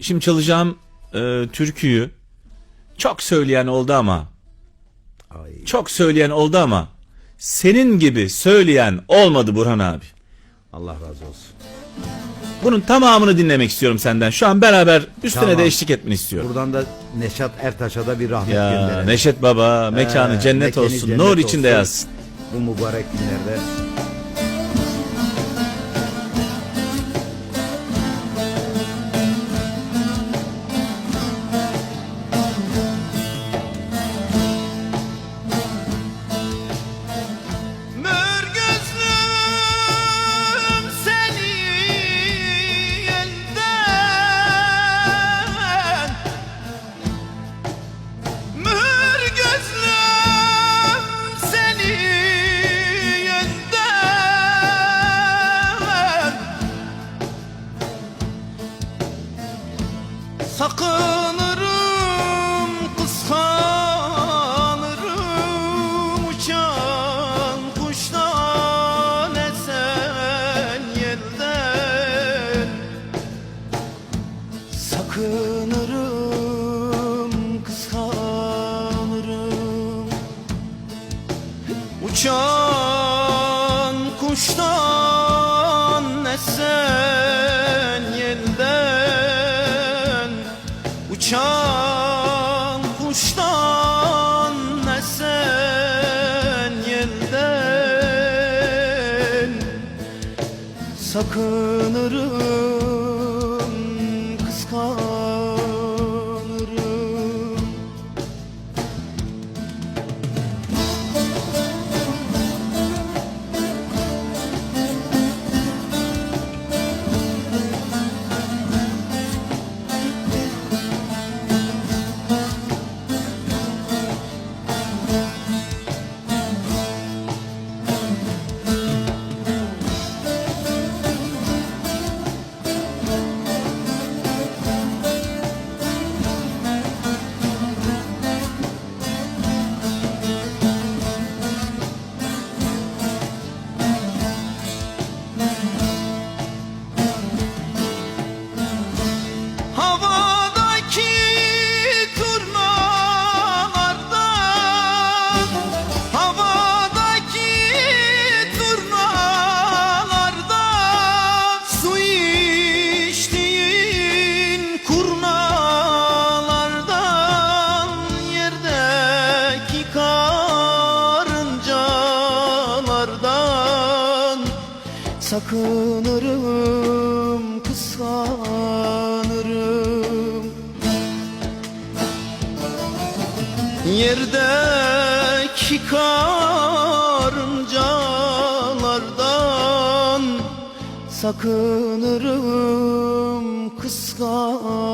Şimdi çalacağım e, türküyü çok söyleyen oldu ama Ay. çok söyleyen oldu ama senin gibi söyleyen olmadı Burhan abi. Allah razı olsun. Bunun tamamını dinlemek istiyorum senden. Şu an beraber üstüne Tamam. de eşlik etmeni istiyorum. Buradan da Neşat Ertaş'a da bir rahmet Ya gönderelim. Neşet Baba mekanı Ee, cennet olsun. cennet nur içinde olsun. yazsın. Bu mübarek günlerde. Sakınırım, kıskanırım Uçan kuştan esen yelden Sakınırım, kıskanırım Uçan kuştan esen Sakınırım, kıskanırım Sakınırım, kıskanırım. Yerdeki karıncalardan Sakınırım, kıskanırım